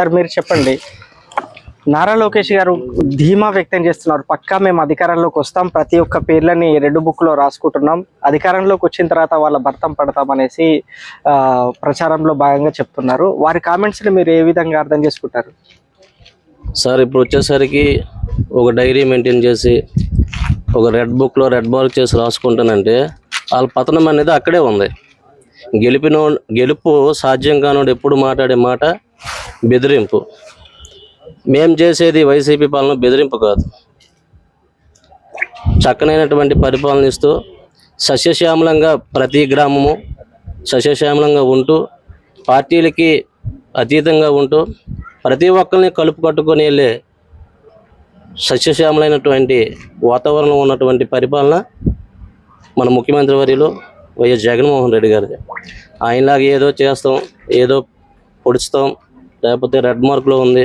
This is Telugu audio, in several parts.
సార్ మీరు చెప్పండి. నారా లోకేష్ గారు ధీమా వ్యక్తం చేస్తున్నారు. పక్కా మేము అధికారంలోకి వస్తాం. ప్రతి ఒక్క పేర్లని రెడ్ బుక్లో రాసుకుంటున్నాం. అధికారంలోకి వచ్చిన తర్వాత వాళ్ళ భర్తం పడతాం అనేసి ప్రచారంలో భాగంగా చెప్తున్నారు. వారి కామెంట్స్ని మీరు ఏ విధంగా అర్థం చేసుకుంటారు? సార్ ఇప్పుడు వచ్చేసరికి ఒక డైరీ మెయింటైన్ చేసి ఒక రెడ్ బుక్లో రెడ్ మార్క్ చేసి రాసుకుంటానంటే వాళ్ళ పతనం అనేది అక్కడే ఉంది. గెలిపినో గెలుపు సాధ్యం కానోడు ఎప్పుడు మాట్లాడే మాట బెదిరింపు. మేం చేసేది వైసీపీ పాలన బెదిరింపు కాదు. చక్కనైనటువంటి పరిపాలన ఇస్తూ సస్యశ్యామలంగా ప్రతి గ్రామము సస్యశ్యామలంగా ఉంటూ పార్టీలకి అతీతంగా ఉంటూ ప్రతి ఒక్కరిని కలుపు కట్టుకొని వెళ్ళే సస్యశ్యామలైనటువంటి వాతావరణం ఉన్నటువంటి పరిపాలన మన ముఖ్యమంత్రి వర్యులు వైఎస్ జగన్మోహన్ రెడ్డి గారిది. ఆయనలాగా ఏదో చేస్తాం ఏదో పొడుస్తాం లేకపోతే రెడ్ మార్క్లో ఉంది.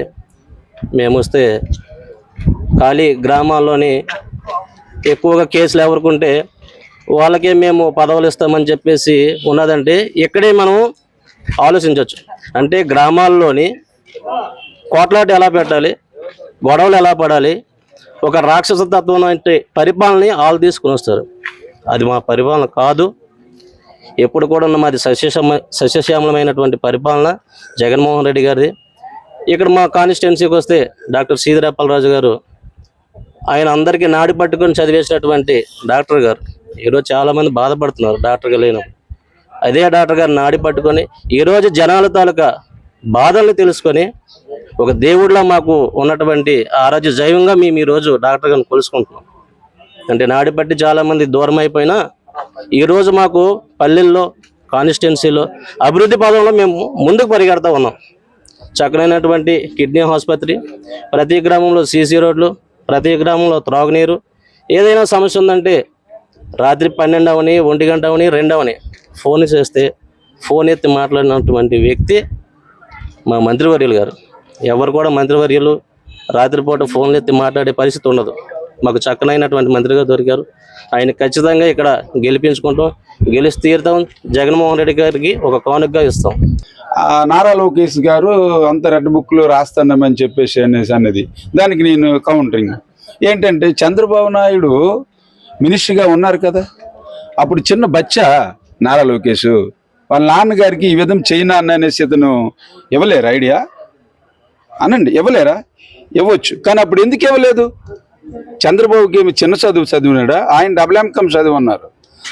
మేము వస్తే ఖాళీ గ్రామాల్లోని ఎక్కువగా కేసులు ఎవరుకుంటే వాళ్ళకే మేము పదవులు ఇస్తామని చెప్పేసి ఉన్నదంటే ఇక్కడే మనం ఆలోచించవచ్చు అంటే గ్రామాల్లోని కోట్లాట ఎలా పెట్టాలి గొడవలు ఎలా పడాలి ఒక రాక్షస తత్వం అంటే పరిపాలనని వాళ్ళు తీసుకుని వస్తారు. అది మా పరిపాలన కాదు. ఎప్పుడు కూడా ఉన్న మాది సస్యశ్యామ సస్యశ్యామలమైనటువంటి పరిపాలన జగన్మోహన్ రెడ్డి గారిది. ఇక్కడ మా కాన్స్టిట్యున్సీకి వస్తే డాక్టర్ సీదిరాపలరాజు గారు ఆయన అందరికీ నాడి పట్టుకొని చదివేసినటువంటి డాక్టర్ గారు. ఈరోజు చాలామంది బాధపడుతున్నారు డాక్టర్గా లేనప్పుడు. అదే డాక్టర్ గారు నాడి పట్టుకొని ఈరోజు జనాల తాలూకా బాధల్ని తెలుసుకొని ఒక దేవుడిలో మాకు ఉన్నటువంటి ఆరోగ్య జైవంగా మేము ఈరోజు డాక్టర్ గారిని కొలుసుకుంటున్నాం. అంటే నాడి పట్టి చాలామంది దూరం అయిపోయినా ఈరోజు మాకు పల్లెల్లో కాన్స్టిట్యున్సీలో అభివృద్ధి పదంలో మేము ముందుకు పరిగెడతా ఉన్నాం. చక్కనైనటువంటి కిడ్నీ ఆసుపత్రి ప్రతి గ్రామంలో సీసీ రోడ్లు ప్రతి గ్రామంలో త్రాగునీరు. ఏదైనా సమస్య ఉందంటే రాత్రి పన్నెండు అవని ఒంటి గంట అవని రెండు అవని ఫోన్ చేస్తే ఫోన్ ఎత్తి మాట్లాడినటువంటి వ్యక్తి మా మంత్రివర్యులు గారు. ఎవరు కూడా మంత్రివర్యులు రాత్రిపూట ఫోన్లు ఎత్తి మాట్లాడే పరిస్థితి ఉండదు. మాకు చక్కనైనటువంటి మంత్రిగా దొరికారు. ఆయన ఖచ్చితంగా ఇక్కడ గెలిపించుకుంటాం. గెలిచి తీరుతాం. జగన్మోహన్ రెడ్డి గారికి ఒక కానుకగా ఇస్తాం. నారా లోకేష్ గారు అంత రెడ్ బుక్లో రాస్తానమని చెప్పేసి అనేసి అన్నది. దానికి నేను కౌంటరింగ్. ఏంటంటే చంద్రబాబు నాయుడు మినిస్ట్రీగా ఉన్నారు కదా. అప్పుడు చిన్న బచ్చా నారా లోకేష్ వాళ్ళ నాన్నగారికి ఈ విధం చైనా అనేసి ఇతను ఇవ్వలేరు ఐడియా? అనండి ఇవ్వలేరా? ఇవ్వచ్చు. కానీ అప్పుడు ఎందుకు ఇవ్వలేదు? చంద్రబాబుకి ఏమి చిన్న చదువు చదివినాడా? ఆయన డబుల్ ఎంకమ్ చదివి ఉన్నారు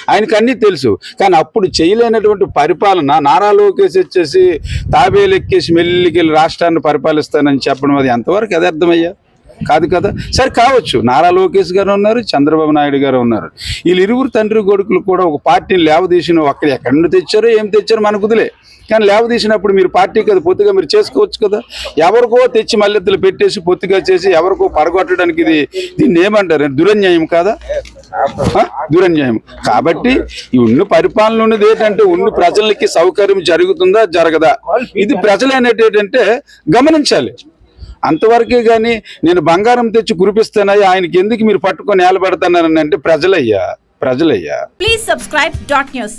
ఆయనకు అన్నీ తెలుసు. కానీ అప్పుడు చేయలేనటువంటి పరిపాలన నారా లోకేష్ వచ్చేసి తాబేలు ఎక్కేసి మెల్లికెళ్ళి రాష్ట్రాన్ని పరిపాలిస్తానని చెప్పడం అది ఎంతవరకు యథార్థమయ్యా? కాదు కదా? సరే కావచ్చు. నారా లోకేష్ గారు ఉన్నారు చంద్రబాబు నాయుడు గారు ఉన్నారు. వీళ్ళు ఇరువురు తండ్రి కొడుకులు కూడా ఒక పార్టీని లేవదీసిన ఒక్కడ ఎక్కడి నుండి తెచ్చారో ఏం తెచ్చారో మనకు కానీ లేవదీసినప్పుడు మీరు పార్టీ కదా పొత్తుగా మీరు చేసుకోవచ్చు కదా? ఎవరికో తెచ్చి మల్లెత్తులు పెట్టేసి పొత్తుగా చేసి ఎవరికో పరగొట్టడానికి ఇది దీన్ని ఏమంటారు? దురన్యాయం కాదా? దురన్యాయం. కాబట్టి ఈ ఉన్న పరిపాలన ఉన్నది ఏంటంటే ఉన్న ప్రజలకి సౌకర్యం జరుగుతుందా జరగదా? ఇది ప్రజలు అనేటంటే గమనించాలి. అంతవరకే కానీ నేను బంగారం తెచ్చి కురిపిస్తానయ్యా ఆయనకి ఎందుకు మీరు పట్టుకొని ఏలబెడతానని అంటే ప్రజలయ్యా ప్రజలయ్యా. Please subscribe dot news